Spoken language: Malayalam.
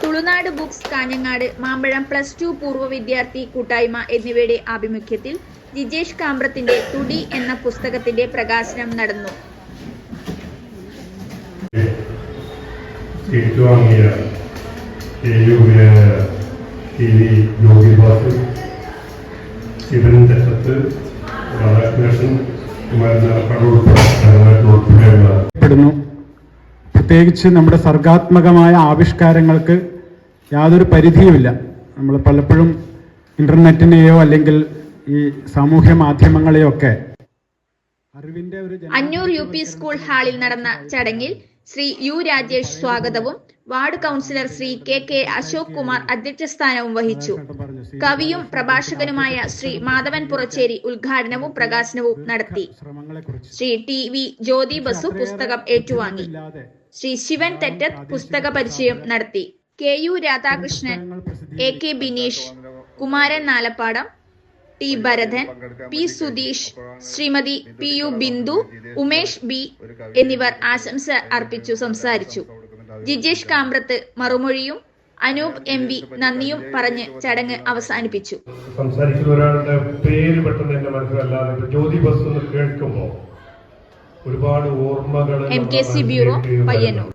തുളുനാട് ബുക്സ് കാഞ്ഞങ്ങാട് മാമ്പഴം പ്ലസ് ടു പൂർവ വിദ്യാർത്ഥി കൂട്ടായ്മ എന്നിവയുടെ ആഭിമുഖ്യത്തിൽ ജിജേഷ് കാമ്പ്രത്തിന്റെ തുടി എന്ന പുസ്തകത്തിന്റെ പ്രകാശനം നടന്നു. ഏറ്റുവാങ്ങിയ കെ ടി വി യോഗിബാസ് ശിവൻ തെറ്റത്ത് രാധാകൃഷ്ണൻ കുമാരനാർക്കാട് ഉൾപ്പെടെ ഉൾപ്പെടെയുള്ള പ്പെടുന്നു പ്രത്യേകിച്ച് നമ്മുടെ സർഗാത്മകമായ ആവിഷ്കാരങ്ങൾക്ക് യാതൊരു പരിധിയുമില്ല. നമ്മൾ പലപ്പോഴും ഇന്റർനെറ്റിനെയോ അല്ലെങ്കിൽ ഈ സാമൂഹ്യ മാധ്യമങ്ങളെയോ ഒക്കെ അറിവിന്റെ ഒരു അഞ്ഞൂർ യു പി സ്കൂൾ ഹാളിൽ നടന്ന ചടങ്ങിൽ ശ്രീ യു രാജേഷ് സ്വാഗതവും ward councillor Shri K K Ashok Kumar അധ്യക്ഷസ്ഥാനവും വഹിച്ചു. കവിയും പ്രഭാഷകനുമായ ശ്രീ മാധവൻ പുറച്ചേരി ഉദ്ഘാടനവും പ്രകാശനവും നടത്തി. ശ്രീ ടി വി ജ്യോതി ബസു പുസ്തകം ഏറ്റുവാങ്ങി. ശ്രീ ശിവൻ തെറ്റത്ത് പുസ്തക പരിചയം നടത്തി. K U Radhakrishnan A K Bineesh Kumaran Nalappadam T Bharathan P Sudheesh Shrimati P U Bindu Umesh B എന്നിവർ ആശംസ അർപ്പിച്ചു സംസാരിച്ചു. ജിജേഷ് കാമ്പ്രത്ത് മറുമൊഴിയും അനൂപ് എം വി നന്ദിയും പറഞ്ഞ് ചടങ്ങ് അവസാനിപ്പിച്ചു. സംസാരിക്കുന്ന ഒരാളുടെ പേര് പെട്ടെന്ന് എന്റെ മനസ്സിലല്ലാതെ ജ്യോതി ബസ് എന്ന് കേൾക്കുമ്പോ ഒരുപാട് ഓർമ്മകൾ M K C bureau Payyanur.